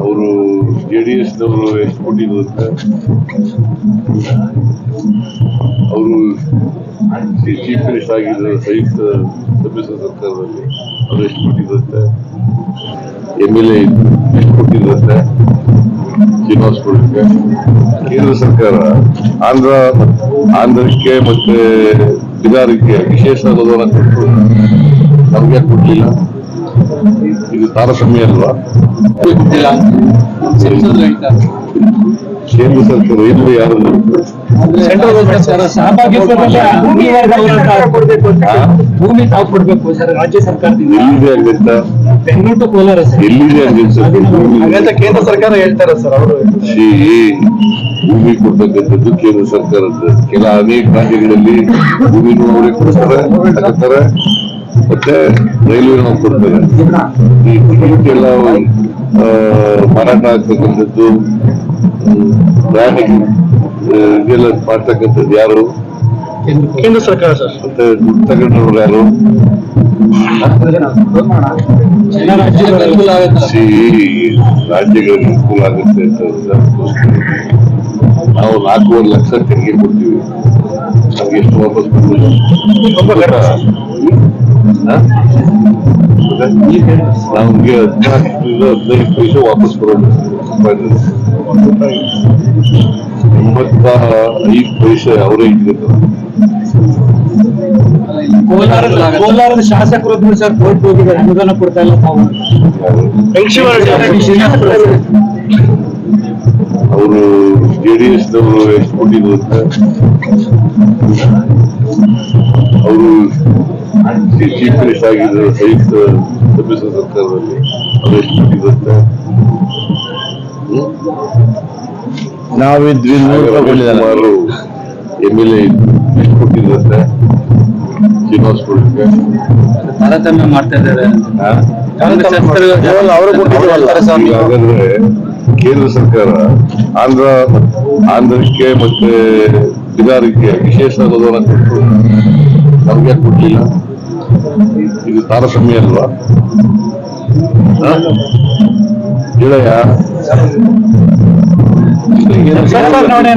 ಅವರು J D ಎಸ್ನವರು ಎಷ್ಟು ಅಂತ. ಅವರು ಚೀಫ್ ಮಿನಿಸ್ಟರ್ ಆಗಿದ್ರು ಸಂಯುಕ್ತ ಸಮ್ಮಿಶ್ರ ಸರ್ಕಾರದಲ್ಲಿ ಅವರು ಎಷ್ಟು ಕೊಟ್ಟಿದ್ರಂತೆ ಎಂ ಎಲ್ ಎ ಎಷ್ಟು ಕೊಟ್ಟಿದ್ರಂತೆ ಶ್ರೀನಿವಾಸ್ ಕೊಡಲಿಕ್ಕೆ ಕೇಂದ್ರ ಸರ್ಕಾರ ಆಂಧ್ರ ಆಂಧ್ರಕ್ಕೆ ಮತ್ತೆ ಬಿಹಾರಕ್ಕೆ ವಿಶೇಷ ಅನುದಾನ ಕೊಟ್ಟು ನಮ್ಗೆ ಕೊಡ್ಲಿಲ್ಲ. ಇದು ತಾರತಮ್ಯ ಅಲ್ವಾ? ಕೇಂದ್ರ ಸರ್ಕಾರ ಇಲ್ಲಿ ಯಾರು? ಭೂಮಿ ತಾವು ಕೊಡ್ಬೇಕು? ಸರ್ ರಾಜ್ಯ ಸರ್ಕಾರದಿಂದ. ಎಲ್ಲಿದೆ ಹಂಗಂತ ಬೆಂಗಳೂರು ಟು ಕೋಲಾರ ಸರ್. ಎಲ್ಲಿದೆ ಹಾಗಂತ ಕೇಂದ್ರ ಸರ್ಕಾರ ಹೇಳ್ತಾರೆ ಸರ್ ಅವರು. ಭೂಮಿ ಕೊಡ್ತಕ್ಕಂಥದ್ದು ಕೇಂದ್ರ ಸರ್ಕಾರದ ಕೆಲ ಅನೇಕ ರಾಜ್ಯಗಳಲ್ಲಿ ಭೂಮಿ ಅವರೇ ಕೊಡ್ತಾರೆ ತಗೋತಾರೆ ಮತ್ತೆ ರೈಲ್ವೆ ಕೊಡ್ತಾರೆ. ಈ ಟಿಕೆಟ್ ಎಲ್ಲ ಮಾರಾಟ ಆಗ್ತಕ್ಕಂಥದ್ದು ಪ್ರಯಾಣಿಕ ಇದೆಲ್ಲ ಮಾಡ್ತಕ್ಕಂಥದ್ದು ಯಾರು? ಕೇಂದ್ರ ಸರ್ಕಾರ ಸರ್. ಮತ್ತೆ ದುಡ್ಡು ತಗೊಂಡವ್ರು ಯಾರು ರಾಜ್ಯಗಳಿಗೆ ಅನುಕೂಲ ಆಗುತ್ತೆ ಅಂತ ನಾವು ನಾಲ್ಕೂವರೆ ಲಕ್ಷ ತೆರಿಗೆ ಕೊಡ್ತೀವಿ. ನಮ್ಗೆ ಎಷ್ಟು ವಾಪಸ್ ಬರ್ಬೋದು? ನಮ್ಗೆ ಹದಿನೈದು ಪೈಸೆ ವಾಪಸ್ ಬರೋದು ಎಂಬತ್ತ ಐದು ಪೈಸೆ ಅವರೇ ಇಟ್ಕೊತಾರೆ ಕೋಲಾರದ ಕೋಲಾರದ ಶಾಸಕರು ಸರ್ ಕೋರ್ಟ್ ಹೋಗಿದ್ದಾರೆ ಅನುದಾನ ಕೊಡ್ತಾ ಇಲ್ಲ ತಾವು. ಅವರು ಜೆ ಡಿ ಎಸ್ನವರು ಎಷ್ಟು ಕೊಟ್ಟಿದ್ರು ಅಂತ. ಅವರು ಚೀಫ್ ಮಿನಿಸ್ಟರ್ ಆಗಿದ್ರು ಸಂಯುಕ್ತ ಸಮ್ಮಿಶ್ರ ಸರ್ಕಾರದಲ್ಲಿ ನಾವಿದ್ವಿ ಸುಮಾರು ಎಂ ಎಲ್ ಎ ಎಷ್ಟು ಕೊಟ್ಟಿದ್ರಂತೆ. ಶ್ರೀನಿವಾಸ್ ತಾರತಮ್ಯ ಮಾಡ್ತಾ ಇದ್ದಾರೆ. ಹಾಗಾದ್ರೆ ಕೇಂದ್ರ ಸರ್ಕಾರ ಆಂಧ್ರ ಆಂಧ್ರಕ್ಕೆ ಮತ್ತೆ ಬಿಹಾರಕ್ಕೆ ವಿಶೇಷ ಅನುದಾನ ಕೊಟ್ಟು ನಮ್ಗೆ ಕೊಟ್ಟಿಲ್ಲ. ಕೊಡ್ಲಿಲ್ಲ ಇದು ತಾರತಮ್ಯ ಅಲ್ವಾ ನೋಡಿ,